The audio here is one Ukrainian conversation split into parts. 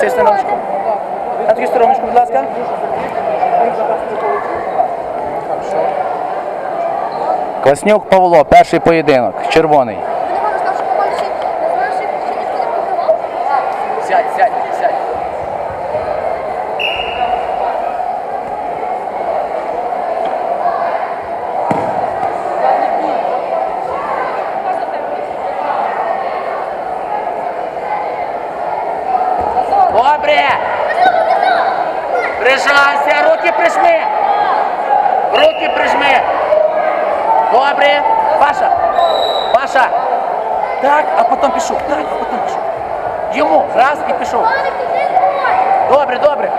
цю стороночку. На цю стороночку, будь ласка. Класнюк Павло, перший поєдинок, червоний. Сядь, сядь, сядь. Добре! Прижайся, руки прижми! Руки прижми! Добре! Паша! Паша! Так, а потім пішов. Так, а потім пішов. Йому раз і пішов. Добре, добре.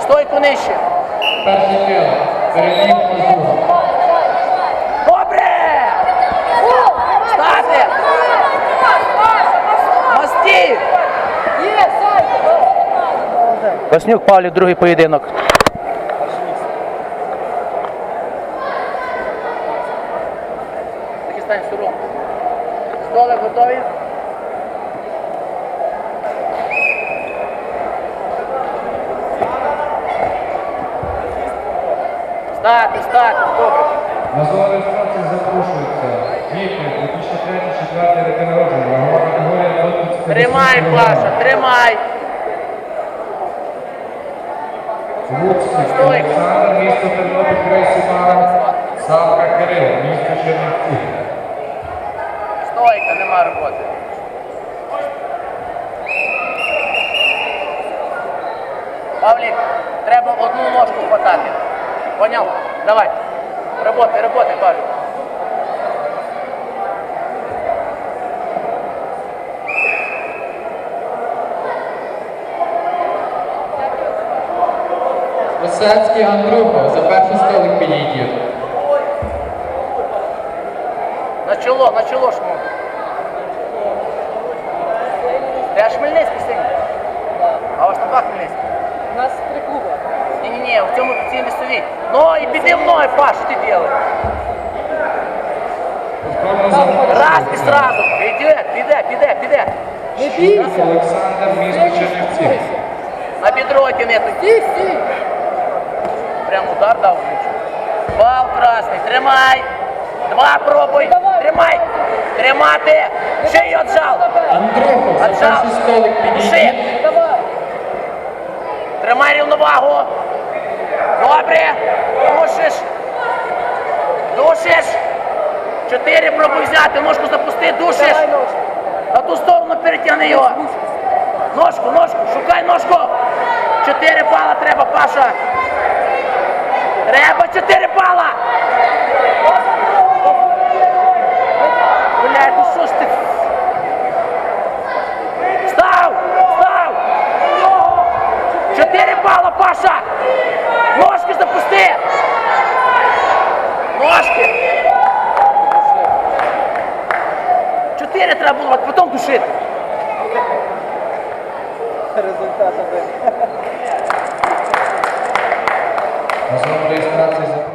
Стойку нижче. Добре! Стати! Мості! Коснюк Павлів, другий поєдинок. Столи готові? Стати, стати, добре. На зону реєстрації запрошується діти 2003-2004 роки народження. Вагова категорія до 30 Тримай, Паша, тримай. Луцький. Олександр, місто Тернопіль, Крейсі Мара, Савка Кирил, місто Чернівці. Стойка, нема роботи. Павлік, треба одну ножку хватати. Поняв? Давай. Роботи, роботи, Павлік. Осецький Андрюха, за перший столик підійдіть. На чоло, на чоло шму. Де Хмельницький синій? А у вас там два Хмельницький? У нас три клуба. Ні-ні-ні, в цьому в цій лісовій. Ну і піди мною, Паш, що ти робиш? Раз і сразу. Піде, піде, піде, піде. Не бійся. Олександр, місто Чернівці. На бедро тяни. Стій, стій. Прям удар дав. Бал красний. Тримай. Два пробуй. Тримай. Тримати. Ще й отжал. Андрюха, Отжал. Ще. Тримай рівновагу. Добре. Душиш. Душиш. Чотири пробуй взяти. Ножку запусти. Душиш. На ту сторону перетягни його. Ножку, ножку, шукай ножку. Чотири бала треба, Паша. Треба чотири бала. Блядь, ну що ж ти? Став! Став! Чотири бала, Паша! Ножки запусти! Ножки! Чотири треба було, а потім душити. Результат один. На зону реєстрації